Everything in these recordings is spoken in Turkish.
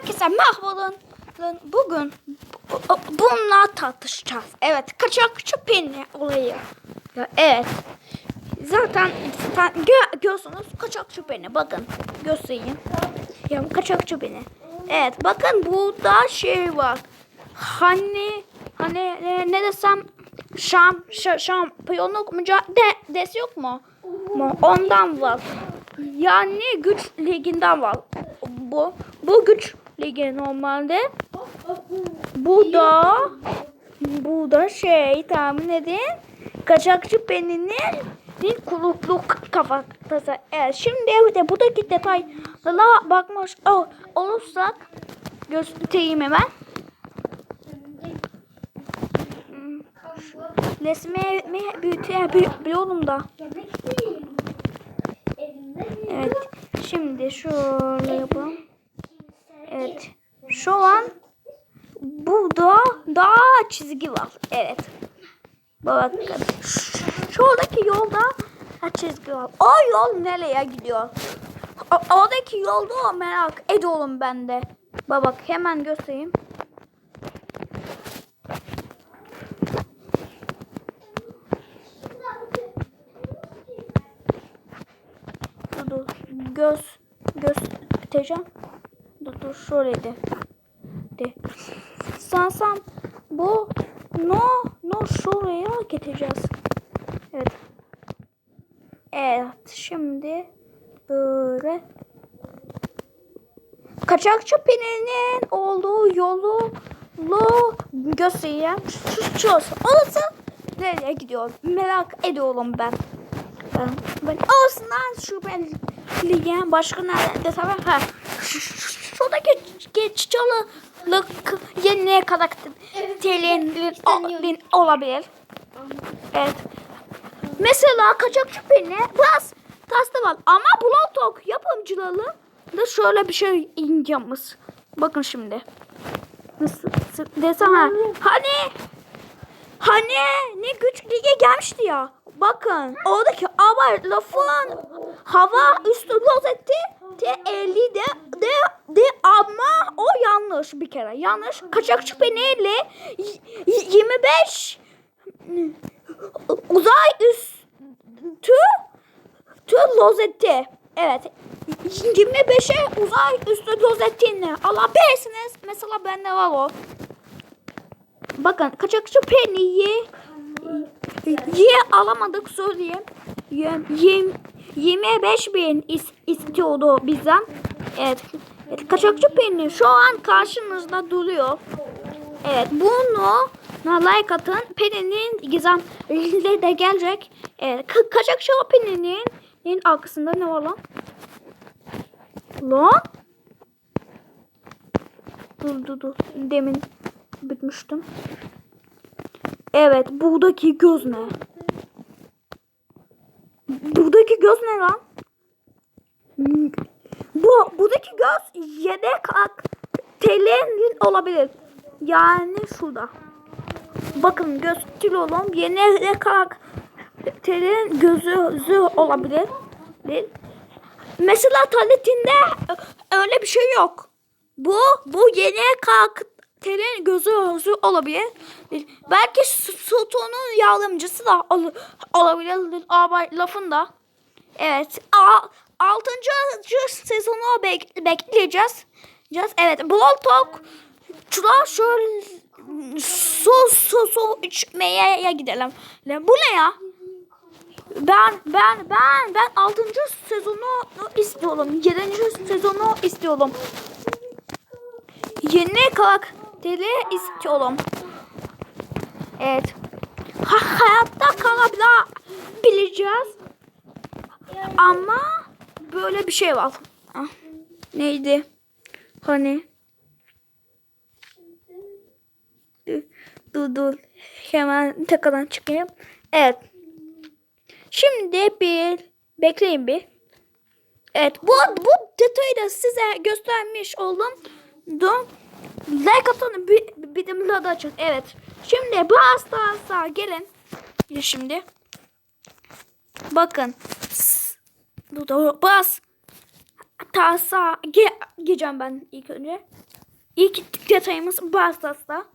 Herkese merhabalar. Bugün bu- bununla tartışacağız. Evet, kaçakçı peni olayı. Ya, evet. Zaten gö görüyorsunuz kaçakçı peni. Bakın göstereyim. Ya kaçakçı peni. Evet, bakın burada şey var. Hani hani ne, ne desem şam şampiyonluk mücadelesi yok mu? mu? Ondan var. Yani güç liginden var. Bu bu güç ligi normalde. Bu da bu da şey tahmin edin. Kaçakçı Penny'nin kulukluk kafatası. Evet şimdi de buradaki detaylara bakmış ol- olursak göstereyim hemen. Resmi büyütebiliyorum da. Evet. Şimdi şöyle yapalım. Evet. Şu an burada daha çizgi var. Evet. Bakın. Şuradaki yolda çizgi var. O yol nereye gidiyor? O- oradaki yolda merak ediyorum ben de. Bak bak hemen göstereyim. Dur dur. Göz göstereceğim. Şöyle de. De. Sansam bu no no şuraya getireceğiz. Evet. Evet şimdi böyle kaçakçı pininin olduğu yolu lo göstereyim. Şu şu orası nereye gidiyor? Merak ediyorum ben. Ben, ben olsundan şüpheliyim. Başka nerede tabii? Ha. Şu- şu- Şuradaki geç çalılık yeni karakterin olabilir. Evet. Mesela kaçakçı peni biraz tasta var ama Blowtalk yapımcıları da şöyle bir şey yapmış. Bakın şimdi. Nasıl desem ha. Hani Hani ne güç lige gelmişti ya. Bakın oradaki ama lafın hava üstü rozetti de 50 de de ama o yanlış bir kere. Yanlış. Kaçakçı peneyle y- y- 25 uzay üstü tü rozetti. Evet. 25'e uzay üstü rozetini alabilirsiniz. Mesela bende var o. Bakın kaçakçı Penny'yi ye alamadık söyleyeyim. Yem, yem, 25 bin is, istiyordu bizden. Evet. evet. Kaçakçı Penny şu an karşınızda duruyor. Evet bunu like atın. Penny'nin gizemleri de gelecek. Evet. Ka kaçakçı Penny'nin arkasında ne var lan? Lan? Dur dur dur. Demin bitmiştim. Evet, buradaki göz ne? Buradaki göz ne lan? Bu buradaki göz yedek TL'nin olabilir. Yani şurada. Bakın gösteriyorum. Yedek TL'nin gözü, gözü olabilir. Mesela taletinde öyle bir şey yok. Bu bu yeni karakterin gözü gözü olabilir. Belki Sultan'ın yardımcısı da ol, olabilir. Ama lafında. Evet. A, 6. sezonu bek, bekleyeceğiz. Evet. Brawl Talk. Şurada şöyle su su su içmeye gidelim. Bu ne ya? Ben ben ben ben 6. sezonu istiyorum. 7. sezonu istiyorum. Yeni karakteri istiyorum. Evet. Ha, hayatta kalabileceğiz. Ama böyle bir şey var. Ah, neydi? Hani? Dur dur. Hemen tekrardan çıkayım. Evet. Şimdi bir bekleyin bir. Evet bu bu detayı da size göstermiş oldum. Dön. Like atın bir, bir de mülada açın. Evet. Şimdi bu hastası gelin. Şimdi. Bakın. Dur dur bas. Tasa ge gireceğim ben ilk önce. İlk detayımız Barsas'ta.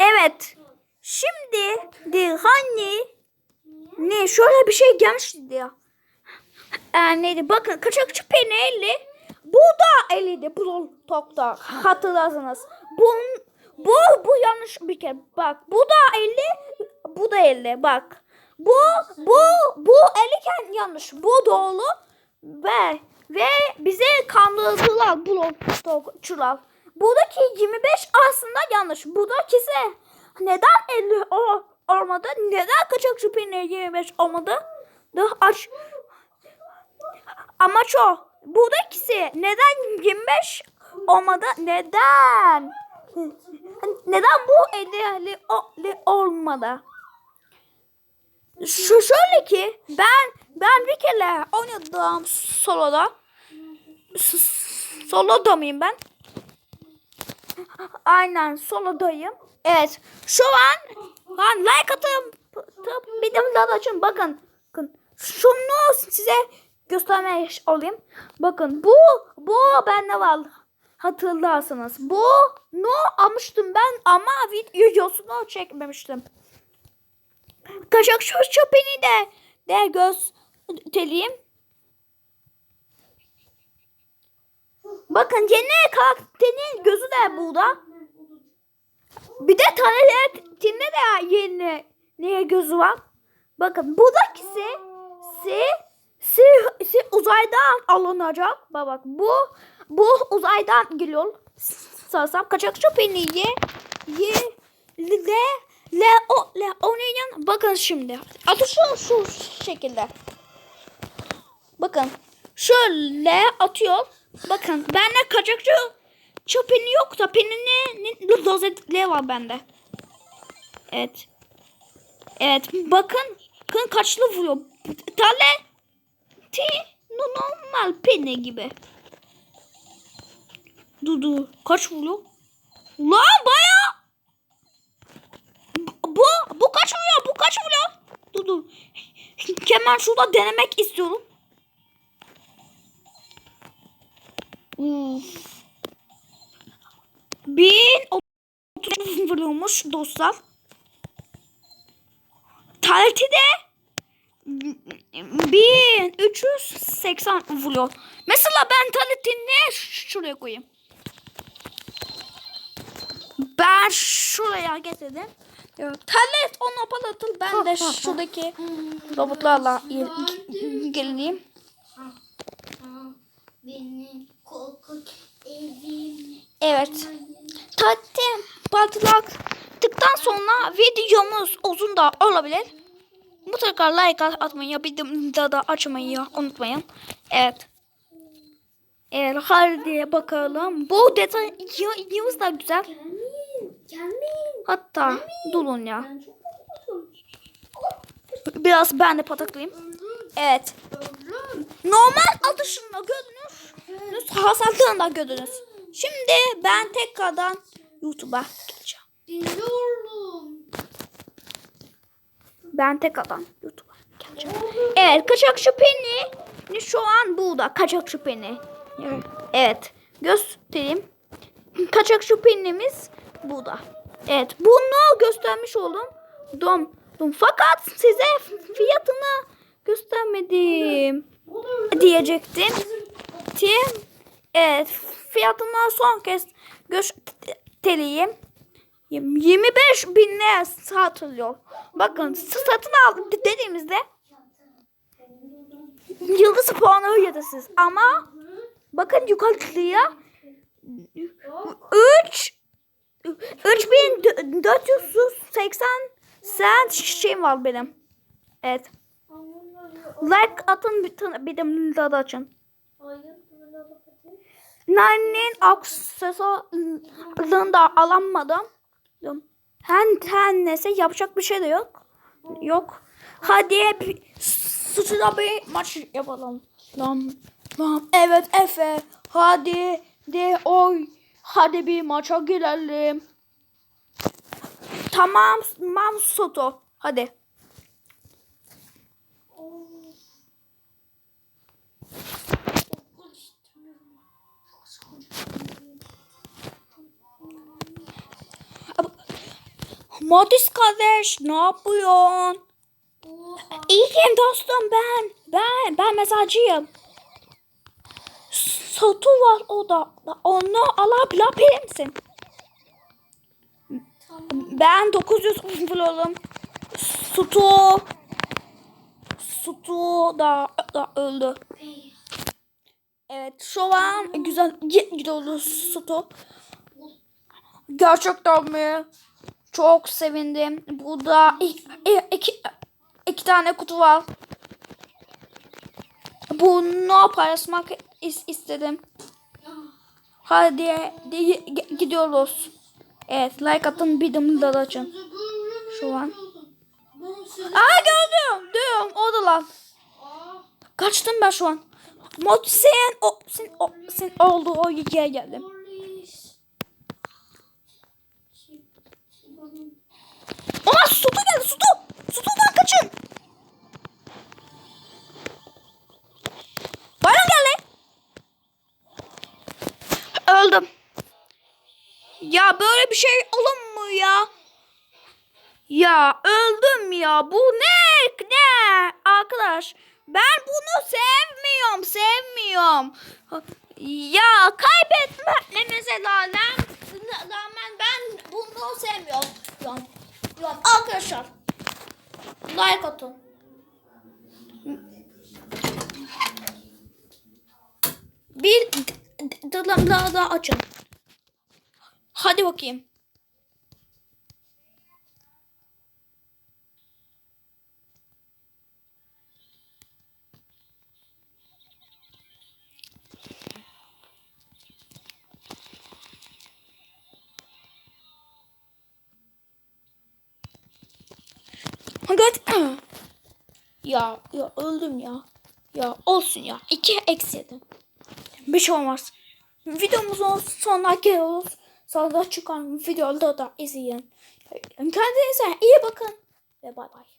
Evet. Şimdi de hani ne şöyle bir şey gelmişti ya. Ee, neydi? Bakın kaçakçı peynirli. Bu da eliydi. Bu tokta. Hatırlarsınız. Bu, bu, yanlış bir kere. Bak bu da eli. Bu da eli. Bak. Bu, bu, bu eliken yanlış. Bu doğru. Ve ve bize kandırdılar bu tokçular. Buradaki 25 aslında yanlış. Buradakisi neden 50 o, olmadı? Neden kaçakçı peynir 25 olmadı? Da aç. Amaç o. Buradakisi neden 25 olmadı? Neden? Neden bu 50 o- olmadı? Şu şöyle ki ben ben bir kere oynadım soloda. Soloda mıyım ben? Aynen solodayım. Evet. Şu an lan like. Tıp, Bir de daha açın. Bakın. Bakın. Şunu size göstermeye olayım. Bakın bu bu bende var. Hatırlarsınız. Bu no almıştım ben ama videosunu çekmemiştim. Kaşak şu çöpeni de de göstereyim. Bakın yeni karakterin gözü de burada. Bir de tanelerinde de yeni neye gözü var. Bakın buradakisi si, si, si uzaydan alınacak. Bak bak bu bu uzaydan geliyor. Sarsam kaçak çöpeni ye ye le le o le oynayan bakın şimdi. Atı şu şekilde. Bakın şöyle atıyor. Bakın bende kaçakçı çöpeni yok da penini rozetli var bende. Evet. Evet bakın. Bakın kaçlı vuruyor. Tale ti normal peni gibi. Dudu kaç vuruyor? Lan baya. Bu bu kaç vuruyor? Bu kaç vuruyor? Dudu. Hemen şurada denemek istiyorum. Uf. Bin otuz vuruyormuş dostlar. Talti de 1380 vuruyor. Mesela ben Talet'i şuraya koyayım? Ben şuraya getirdim. Talet onu patlatır. Ben de şuradaki robotlarla evim. Evet. Tatlım patlattıktan sonra videomuz uzun da olabilir. Mutlaka like atmayı, bir de da açmayı unutmayın. Evet. Evet hadi bakalım. Bu detay yıldız da güzel. Gelmeyin. Hatta durun ya. Ben çok korkuyorum. Biraz ben de pataklayayım. Evet. Normal atışında gördünüz. Hasarlığını da gördünüz. Şimdi ben tekrardan YouTube'a geleceğim. Dinliyorum. Ben tekrardan YouTube'a geleceğim. Evet kaçakçı Penny şu an burada. Kaçakçı Penny. Evet. Evet. Göstereyim. Kaçakçı Penny'miz burada. Evet. Bunu göstermiş oldum. Dom. Dom. Fakat size fiyatını göstermedim. Diyecektim. Tim. Evet. Fiyatını son kez göstereyim. 25 binle satılıyor. Bakın satın al dediğimizde yıldız puanı ödüyorsunuz. Ama bakın yukarıya 3 3480 sen şey var benim. Evet. Like atın tane- bir de daha da açın. Nanenin aksesuarını da alamadım. Her, her neyse yapacak bir şey de yok. Yok. Hadi bir sıçra bir maç yapalım. Lan, lan. Evet Efe. Hadi de oy. Hadi bir maça girelim. Tamam, mam soto. Hadi. Modis kardeş ne yapıyorsun? Oha. İyiyim dostum ben. Ben ben mesajcıyım. Sotu var o da. Onu alabilir misin? Ben 900 vuralım. Sutu. Sutu da, da öldü. Evet şu an güzel gi- gidiyoruz Sutu. Gerçekten mi? Çok sevindim. Burada iki, iki, iki tane kutu var. Bunu paylaşmak is- istedim. Hadi gidiyoruz. Evet like atın bir de da açın. Şu an. Aa gördüm. Diyorum odalar. Aa. Kaçtım ben şu an. Mod sen o sen o sen oldu o yere geldim. Aa Sutu geldi Sutu. Sutu'dan kaçın. Bayram geldi. Öldüm. Ya böyle bir şey olur mu ya? Ya öldüm ya. Bu ne? Ne? Arkadaş ben bunu sevmiyorum. Sevmiyorum. Ya kaybetmemize rağmen, rağmen ben bunu sevmiyorum. Arkadaşlar like atın. Bir dalam daha da açın. Hadi bakayım. Hadi. Ya ya öldüm ya. Ya olsun ya. İki eksi yedi. Bir şey olmaz. Videomuzun sonuna geliyoruz. Sonra çıkan videoda da izleyin. Kendinize iyi bakın. Ve bay bay.